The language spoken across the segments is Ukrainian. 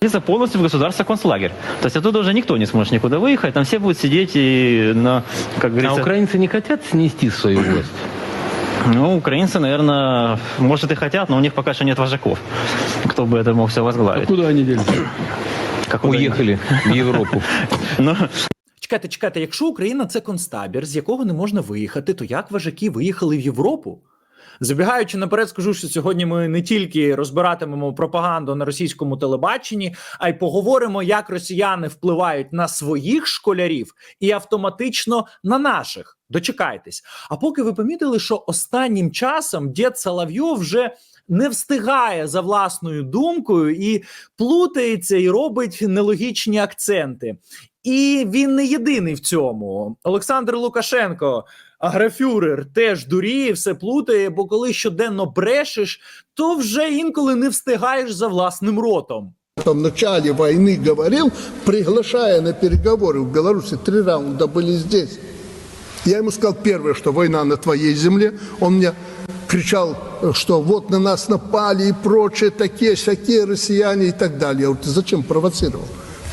Это полностью в государство концлагерь. То есть оттуда уже никто не сможет никуда выехать, там все будут сидеть и, на, как А говорится... украинцы не хотят снести свою власть? Ну, украинцы, наверное, может и хотят, но у них пока что нет вожаков, кто бы это мог все возглавить. Куда они делись? Как куда они- Уехали в Европу. Ну, Чекайте, чекайте, якщо Україна це концтабір, з якого не можна виїхати, то як важаки виїхали в Європу? Забігаючи наперед, скажу, що сьогодні ми не тільки розбиратимемо пропаганду на російському телебаченні, а й поговоримо, як росіяни впливають на своїх школярів і автоматично на наших. Дочекайтесь. А поки ви помітили, що останнім часом дід Соловйов вже не встигає за власною думкою і плутається і робить нелогічні акценти. І він не єдиний в цьому. Олександр Лукашенко, аграфюрер, теж дуріє, все плутає, бо коли щоденно брешеш, то вже інколи не встигаєш за власним ротом. в начале войны говорил, приглашая на переговоры в Беларуси, три раунда были здесь. Я ему сказал первое, что война на твоей земле. Он мне кричал, что вот на нас напали и прочее, такие, всякие россияне и так далее. Я говорю, ты зачем провоцировал?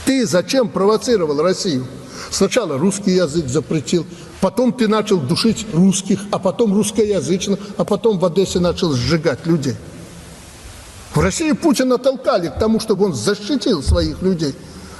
Ты зачем провоцировал Россию? Сначала русский язык запретил, потом ты начал душить русских, а потом русскоязычных, а потом в Одессе начал сжигать людей. В России Путина толкали к тому, чтобы он защитил своих людей.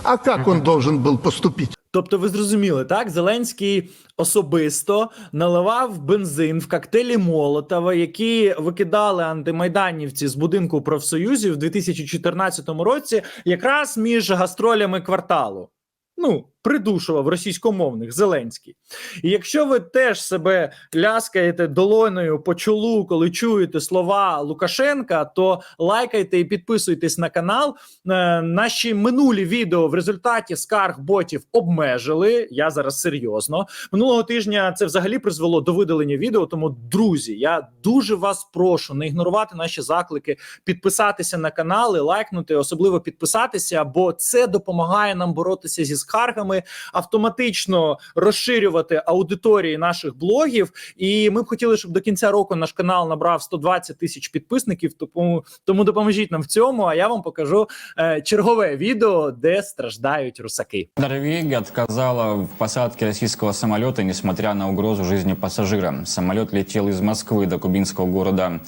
А как он должен был поступить? Тобто, ви зрозуміли, так? Зеленський особисто наливав бензин в коктейлі Молотова, які викидали антимайданівці з будинку профсоюзів в 2014 році, якраз між гастролями кварталу. Ну, придушував російськомовних Зеленський. І якщо ви теж себе ляскаєте долоною по чолу, коли чуєте слова Лукашенка, то лайкайте і підписуйтесь на канал. Е, наші минулі відео в результаті скарг ботів обмежили. Я зараз серйозно. Минулого тижня це взагалі призвело до видалення відео. Тому, друзі, я дуже вас прошу не ігнорувати наші заклики, підписатися на канали, лайкнути, особливо підписатися, бо це допомагає нам боротися зі скаргами, автоматично розширювати аудиторії наших блогів. І ми б хотіли, щоб до кінця року наш канал набрав 120 тисяч підписників. Тому, тому допоможіть нам в цьому. А я вам покажу е, чергове відео, де страждають русаки. Норвегия отказала в посадке российского самолета, несмотря на угрозу жизни пассажира. Самолет летел из Москвы до кубинского города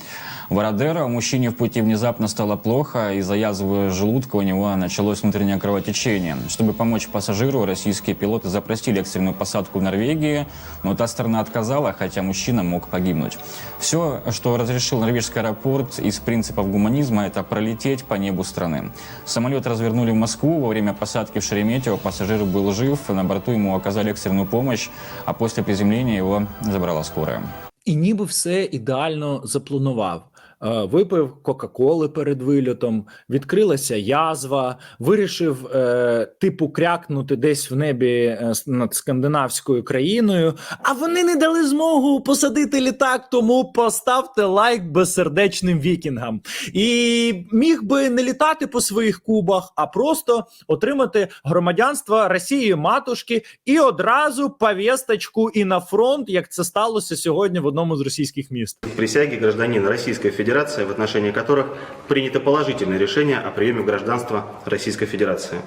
Вородера. Мужчине в пути внезапно стало плохо. Из-за язвы желудка у него началось внутреннее кровотечение. Чтобы помочь пассажиру, российские пилоты запросили экстренную посадку в Норвегии, но та сторона отказала, хотя мужчина мог погибнуть. Все, что разрешил норвежский аэропорт из принципов гуманизма, это пролететь по небу страны. Самолет развернули в Москву. Во время посадки в Шереметьево пассажир был жив. На борту ему оказали экстренную помощь, а после приземления его забрала скорая. І ніби все ідеально запланував. Е, Випив Кока-Коли перед вильотом, відкрилася язва, вирішив е, типу крякнути десь в небі е, над скандинавською країною. А вони не дали змогу посадити літак, тому поставте лайк безсердечним вікінгам. І міг би не літати по своїх кубах, а просто отримати громадянство Росії матушки і одразу повісточку і на фронт, як це сталося сьогодні в одному з російських міст. Присяги гражданина Российской Федерации, в отношении которых принято положительное решение о приеме в гражданство Российской Федерации.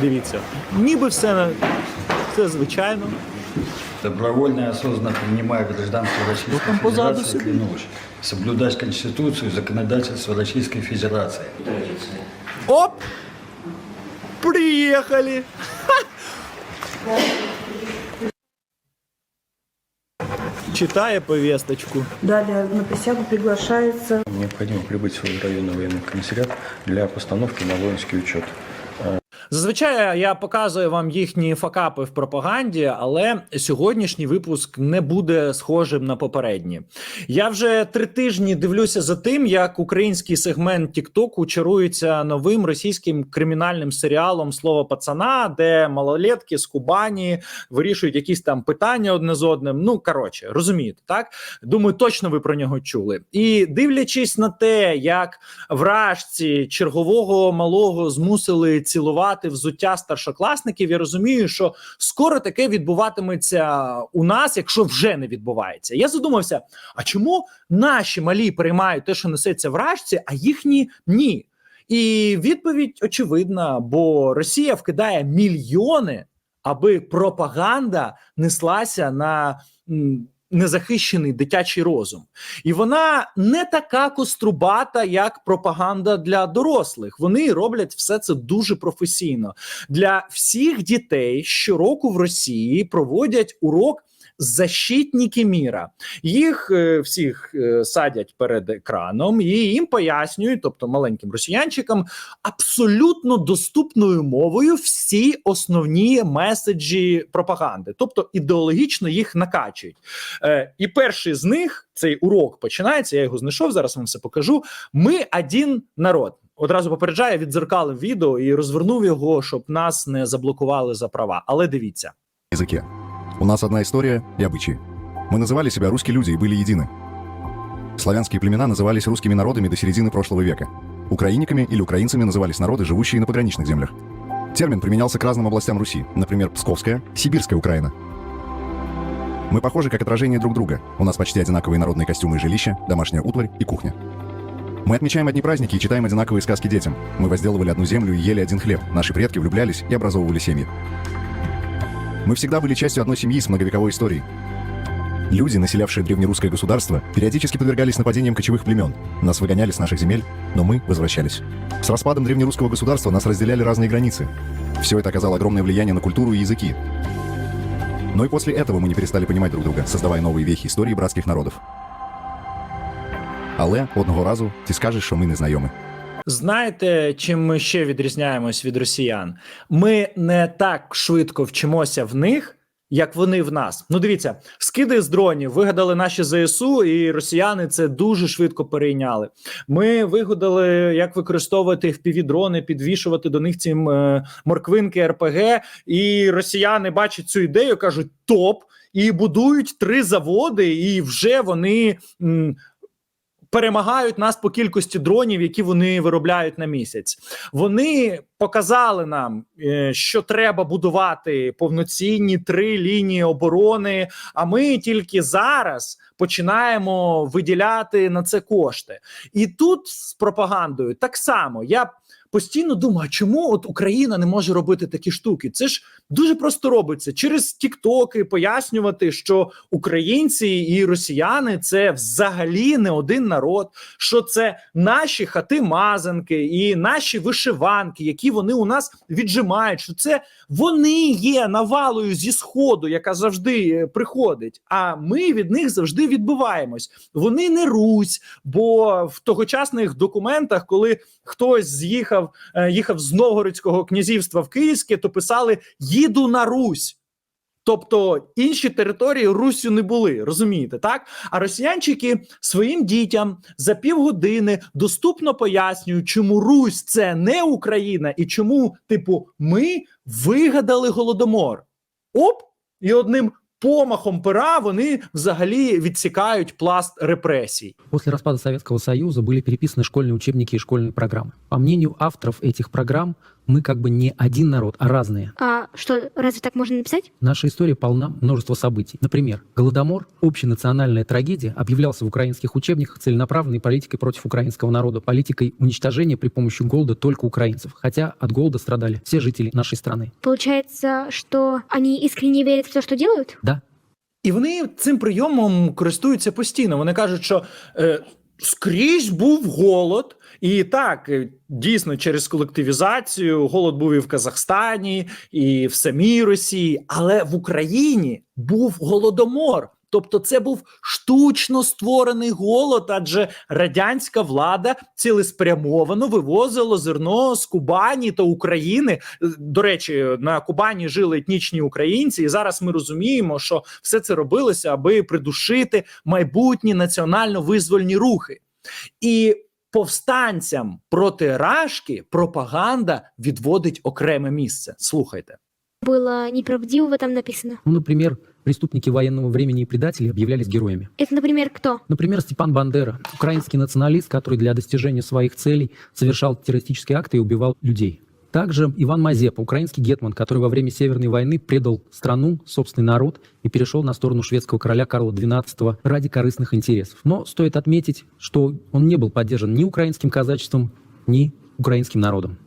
Дивіться, ніби все, все звичайно. Добровольно и осознанно принимая гражданство Российской там позаду Федерации, сидит. клянусь соблюдать Конституцию и законодательство Российской Федерации. Оп! Приїхали! Читає повісточку. Далее на присягу приглашается Необходимо прибыть в свой районный военный комиссариат для постановки на воинский учет. Зазвичай я показую вам їхні факапи в пропаганді, але сьогоднішній випуск не буде схожим на попередні. Я вже три тижні дивлюся за тим, як український сегмент Тіктоку чарується новим російським кримінальним серіалом Слово пацана, де малолетки з Кубані вирішують якісь там питання одне з одним. Ну коротше, розумієте, так думаю, точно ви про нього чули. І дивлячись на те, як вражці чергового малого змусили цілувати взуття старшокласників, я розумію, що скоро таке відбуватиметься у нас, якщо вже не відбувається. Я задумався: а чому наші малі приймають те, що несеться вражці, а їхні ні? І відповідь очевидна, бо Росія вкидає мільйони, аби пропаганда неслася на незахищений дитячий розум. І вона не така кострубата, як пропаганда для дорослих. Вони роблять все це дуже професійно. Для всіх дітей щороку в Росії проводять урок. Защитники міра їх е, всіх е, садять перед екраном і їм пояснюють, тобто маленьким росіянчикам, абсолютно доступною мовою всі основні меседжі пропаганди, тобто ідеологічно їх накачують. Е, і перший з них цей урок починається. Я його знайшов. Зараз вам все покажу. Ми один народ. Одразу попереджаю, відзеркалив відео і розвернув його, щоб нас не заблокували за права. Але дивіться. языке. У нас одна история и обычаи. Мы называли себя русские люди и были едины. Славянские племена назывались русскими народами до середины прошлого века. Украинниками или украинцами назывались народы, живущие на пограничных землях. Термин применялся к разным областям Руси, например, Псковская, Сибирская Украина. Мы похожи как отражение друг друга. У нас почти одинаковые народные костюмы и жилища, домашняя утварь и кухня. Мы отмечаем одни праздники и читаем одинаковые сказки детям. Мы возделывали одну землю и ели один хлеб. Наши предки влюблялись и образовывали семьи. Мы всегда были частью одной семьи с многовековой историей. Люди, населявшие древнерусское государство, периодически подвергались нападениям кочевых племен. Нас выгоняли с наших земель, но мы возвращались. С распадом древнерусского государства нас разделяли разные границы. Все это оказало огромное влияние на культуру и языки. Но и после этого мы не перестали понимать друг друга, создавая новые вехи истории братских народов. Але одного разу ти скажеш, що ми не знайомі. Знаєте, чим ми ще відрізняємось від росіян? Ми не так швидко вчимося в них, як вони в нас. Ну, дивіться, скиди з дронів вигадали наші ЗСУ, і росіяни це дуже швидко перейняли. Ми вигадали, як використовувати впівдрони, підвішувати до них ці е, морквинки РПГ. І росіяни бачать цю ідею, кажуть топ, і будують три заводи, і вже вони. м, перемагають нас по кількості дронів, які вони виробляють на місяць. Вони показали нам, е, що треба будувати повноцінні три лінії оборони. А ми тільки зараз починаємо виділяти на це кошти. І тут з пропагандою так само я. Постійно думаю, а чому от Україна не може робити такі штуки? Це ж дуже просто робиться через тіктоки пояснювати, що українці і росіяни це взагалі не один народ, що це наші хати-мазанки і наші вишиванки, які вони у нас віджимають. Що це вони є навалою зі сходу, яка завжди е, приходить. А ми від них завжди відбиваємось. Вони не Русь, бо в тогочасних документах, коли хтось з'їхав, е, їхав з Новгородського князівства в Київське, то писали їду на Русь. Тобто інші території Руссю не були, розумієте, так? А росіянчики своїм дітям за півгодини доступно пояснюють, чому Русь це не Україна, і чому, типу, ми вигадали голодомор. Оп, і одним помахом пера вони взагалі відсікають пласт репресій. После распада Советского Союза были переписаны школьные учебники и школьные программы. По мнению авторов этих программ, мы как бы не один народ, а разные. А что, разве так можно написать? Наша история полна множества событий. Например, Голодомор, общенациональная трагедия, объявлялся в украинских учебниках целенаправленной политикой против украинского народа, политикой уничтожения при помощи голода только украинцев, хотя от голода страдали все жители нашей страны. Получается, что они искренне верят в то, что делают? Да, І вони цим прийомом користуються постійно. Вони кажуть, що е, скрізь був голод, І так е, дійсно через колективізацію голод був і в Казахстані, і в самій Росії, але в Україні був голодомор. Тобто, це був штучно створений голод, адже радянська влада цілеспрямовано вивозила зерно з Кубані та України. Е, До речі, на Кубані жили етнічні українці, і зараз ми розуміємо, що все це робилося, аби придушити майбутні національно-визвольні рухи. І повстанцям проти Рашки пропаганда відводить окреме місце. Слухайте. Было неправдивого там написано. ну, например, преступники военного времени и предатели объявлялись героями. Это, например, кто? Например, Степан Бандера, украинский националист, который для достижения своих целей совершал террористические акты и убивал людей. Также Иван Мазепа, украинский гетман, который во время Северной войны предал страну, собственный народ и перешел на сторону шведского короля Карла XII ради корыстных интересов. Но стоит отметить, что он не был поддержан ни украинским казачеством, ни украинским народом.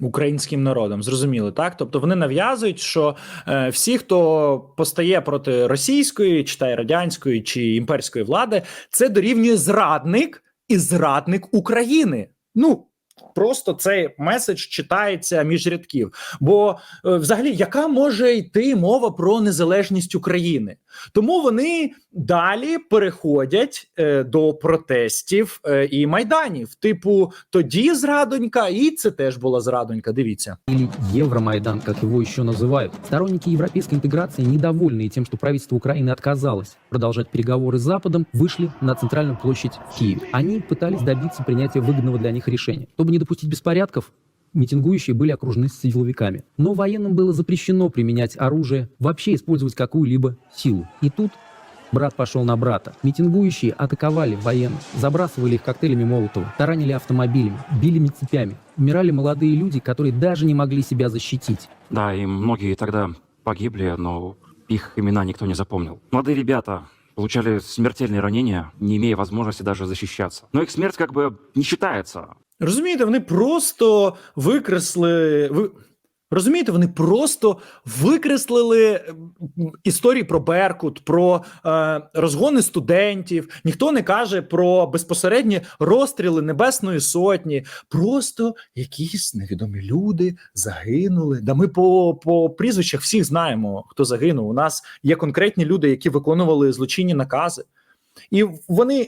українським народом. Зрозуміли, так? Тобто вони нав'язують, що е, всі, хто постає проти російської, читай радянської чи імперської влади, це дорівнює зрадник і зрадник України. Ну. Просто цей меседж читається між рядків. Бо е, взагалі, яка може йти мова про незалежність України? Тому вони далі переходять е, до протестів е, і майданів. Типу, тоді зрадонька, і це теж була зрадонька. Дивіться. Или Евромайдан, как его еще называют. Сторонники европейской интеграции, недовольные тем, что правительство Украины отказалось продолжать переговоры с Западом, вышли на центральную площадь в Киеве. Они пытались добиться принятия выгодного для них решения. Чтобы не допустить беспорядков, митингующие были окружены силовиками. Но военным было запрещено применять оружие, вообще использовать какую-либо силу. И тут Брат пошел на брата. Митингующие атаковали военных, забрасывали их коктейлями Молотова, таранили автомобилями, били цепями. Умирали молодые люди, которые даже не могли себя защитить. Да, и многие тогда погибли, но их имена никто не запомнил. Молодые ребята получали смертельные ранения, не имея возможности даже защищаться. Но их смерть как бы не считается. Розумієте, вони просто викресли. Ви... Розумієте, вони просто викреслили історії про Беркут, про е, розгони студентів. Ніхто не каже про безпосередні розстріли Небесної Сотні. Просто якісь невідомі люди загинули. Да ми по, по прізвищах всіх знаємо, хто загинув. У нас є конкретні люди, які виконували злочинні накази. І вони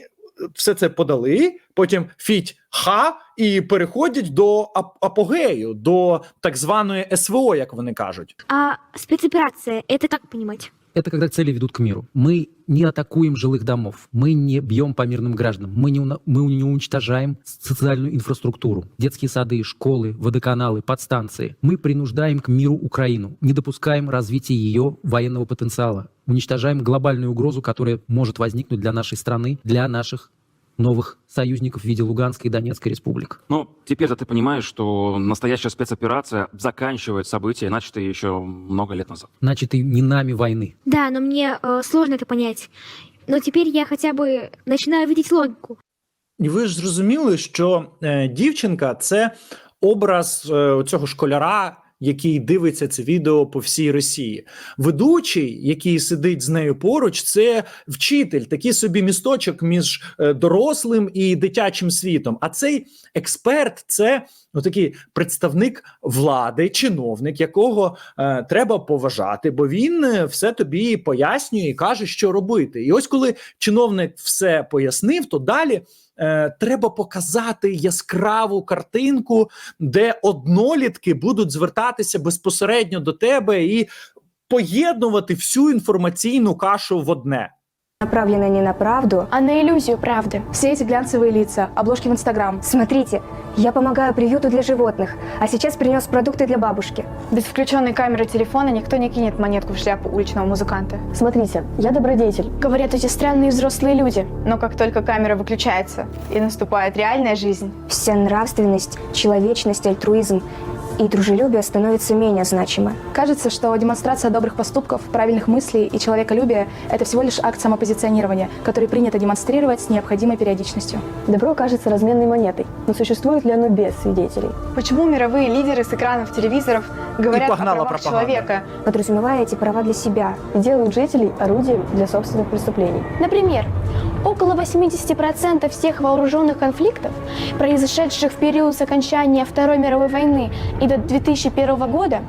все це подали, потім фіть ха і переходять до апогею, до так званої СВО, як вони кажуть. А спецоперація, це як понимать? Это когда цели ведут к миру. Мы не атакуем жилых домов, мы не бьем по мирным гражданам, мы не, мы не уничтожаем социальную инфраструктуру, детские сады, школы, водоканалы, подстанции. Мы принуждаем к миру Украину, не допускаем развития ее военного потенциала, уничтожаем глобальную угрозу, которая может возникнуть для нашей страны, для наших новых союзников в виде Луганской и Донецкой республик. Ну, теперь-то ты понимаешь, что настоящая спецоперация заканчивает события, начатые еще много лет назад. Значит, и не нами войны. Да, но мне э, сложно это понять. Но теперь я хотя бы начинаю видеть логику. І ви ж зрозуміли, що е, дівчинка це образ е, цього школяра, який дивиться це відео по всій Росії. Ведучий, який сидить з нею поруч, це вчитель, такий собі місточок між е, дорослим і дитячим світом. А цей експерт це ну, такий представник влади, чиновник, якого е, треба поважати, бо він е, все тобі пояснює і каже, що робити. І ось коли чиновник все пояснив, то далі. Е, треба показати яскраву картинку, де однолітки будуть звертатися безпосередньо до тебе і поєднувати всю інформаційну кашу в одне. Направлена не на правду. А на иллюзию правды. Все эти глянцевые лица, обложки в Инстаграм. Смотрите, я помогаю приюту для животных, а сейчас принес продукты для бабушки. Без включенной камеры телефона никто не кинет монетку в шляпу уличного музыканта. Смотрите, я добродетель. Говорят эти странные взрослые люди. Но как только камера выключается и наступает реальная жизнь, Вся нравственность, человечность, альтруизм и дружелюбие становятся менее значимы. Кажется, что демонстрация добрых поступков, правильных мыслей и человеколюбия – это всего лишь акт самопозиционирования, который принято демонстрировать с необходимой периодичностью. Добро кажется разменной монетой, но существует ли оно без свидетелей? Почему мировые лидеры с экранов телевизоров говорят о погнала правах пропаганда. человека? Подразумевая эти права для себя и делают жителей орудием для собственных преступлений. Например, около 80% всех вооруженных конфликтов, произошедших в период с окончания Второй мировой войны и до 2001 года,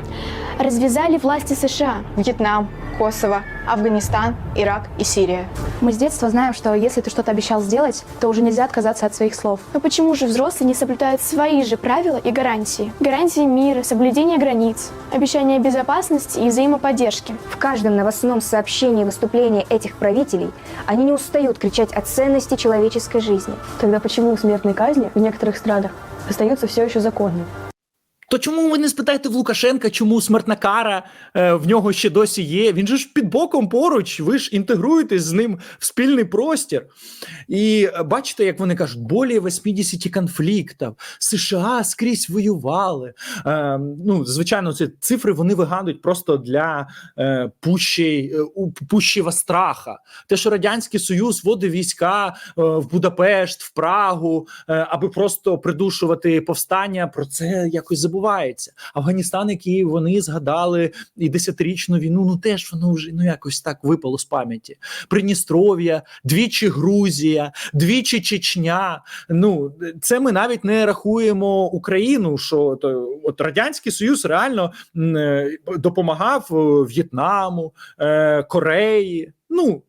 развязали власти США. Вьетнам, Косово, Афганистан, Ирак и Сирия. Мы с детства знаем, что если ты что-то обещал сделать, то уже нельзя отказаться от своих слов. Но почему же взрослые не соблюдают свои же правила и гарантии? Гарантии мира, соблюдения границ, обещания безопасности и взаимоподдержки. В каждом новостном сообщении и выступлении этих правителей они не устают кричать о ценности человеческой жизни. Тогда почему смертные казни в некоторых странах остаются все еще законным? То чому ви не спитаєте в Лукашенка, чому смертна кара е, в нього ще досі є? Він же ж під боком поруч, ви ж інтегруєтесь з ним в спільний простір. І бачите, як вони кажуть, более 80 конфліктів, США скрізь воювали. Е, ну, звичайно, ці цифри вони вигадують просто для е, пущей, е, пущого страха. Те, що Радянський Союз водив війська е, в Будапешт, в Прагу, е, аби просто придушувати повстання, про це якось забувається. Афганістан, який вони згадали, і десятирічну війну, ну теж воно вже ну якось так випало з пам'яті. Придністров'я, двічі Грузія, двічі Чечня. Ну це ми навіть не рахуємо Україну. Що то от радянський союз реально е, допомагав е, В'єтнаму, е, Кореї. Ну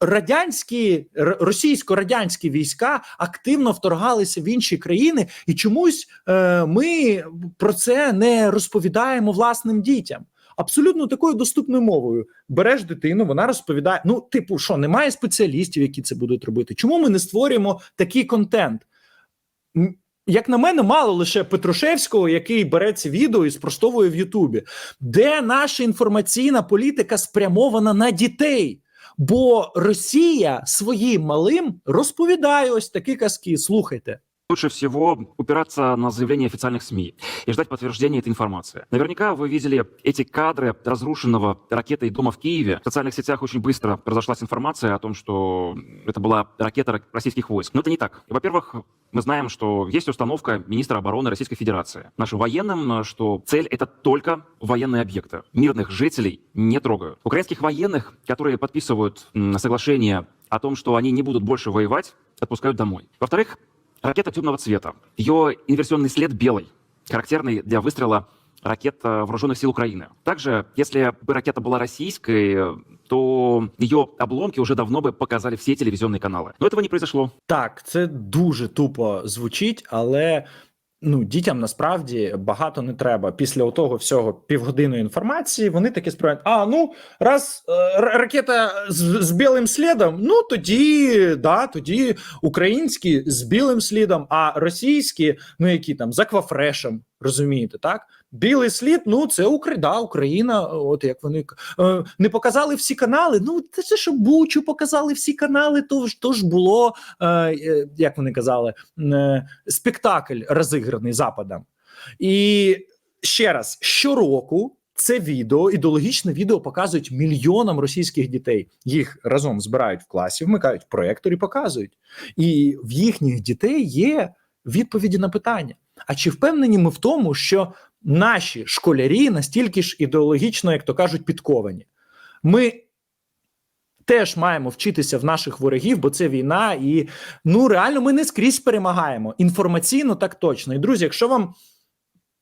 радянські російсько-радянські війська активно вторгалися в інші країни, і чомусь е, ми про це не розповідаємо власним дітям. Абсолютно такою доступною мовою. Береш дитину, вона розповідає. Ну, типу, що немає спеціалістів, які це будуть робити. Чому ми не створюємо такий контент? Як на мене, мало лише Петрушевського, який бере ці відео і спростовує в Ютубі, де наша інформаційна політика спрямована на дітей. Бо Росія своїм малим розповідає ось такі казки. Слухайте. Лучше всего упираться на заявления официальных СМИ и ждать подтверждения этой информации. Наверняка вы видели эти кадры разрушенного ракетой дома в Киеве. В социальных сетях очень быстро разошлась информация о том, что это была ракета ро- российских войск. Но это не так. Во-первых, мы знаем, что есть установка министра обороны Российской Федерации. Нашим военным, что цель это только военные объекты. Мирных жителей не трогают. Украинских военных, которые подписывают соглашение о том, что они не будут больше воевать, отпускают домой. Во-вторых, Ракета темного цвета. Ее инверсионный след белый, характерный для выстрела ракет э, вооруженных сил Украины. Также, если бы ракета была российской, э, то ее обломки уже давно бы показали все телевизионные каналы. Но этого не произошло. Так, це дуже тупо звучить, але ну дітям насправді багато не треба. Після того всього півгодини інформації вони таки сприймають, а ну раз е, ракета з, з білим слідом, ну тоді да, тоді українські з білим слідом, а російські, ну які там з аквафрешем, розумієте, так? Білий слід, ну це Укра... да, Україна. От як вони е, не показали всі канали. Ну це що Бучу показали всі канали, то ж то ж було, е, е, як вони казали, спектакль розіграний Западом. І ще раз, щороку це відео, ідеологічне відео показують мільйонам російських дітей. Їх разом збирають в класі, вмикають проєктор і показують. І в їхніх дітей є відповіді на питання. А чи впевнені ми в тому, що наші школярі настільки ж ідеологічно, як то кажуть, підковані? Ми теж маємо вчитися в наших ворогів, бо це війна, і ну реально ми не скрізь перемагаємо. Інформаційно так точно. І друзі, якщо вам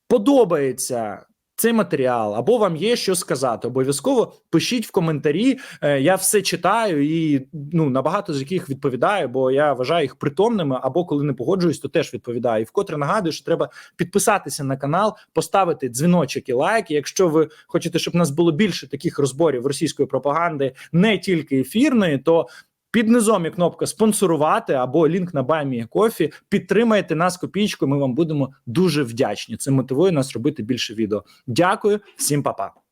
подобається цей матеріал, або вам є що сказати, обов'язково пишіть в коментарі. Е, Я все читаю і ну на багато з яких відповідаю, бо я вважаю їх притомними. Або коли не погоджуюсь, то теж відповідаю. І вкотре нагадую, що треба підписатися на канал, поставити дзвіночок і лайк. Якщо ви хочете, щоб нас було більше таких розборів російської пропаганди, не тільки ефірної, то під низом є кнопка спонсорувати або лінк на Кофі. Підтримайте нас копійку. Ми вам будемо дуже вдячні. Це мотивує нас робити більше відео. Дякую, всім па-па.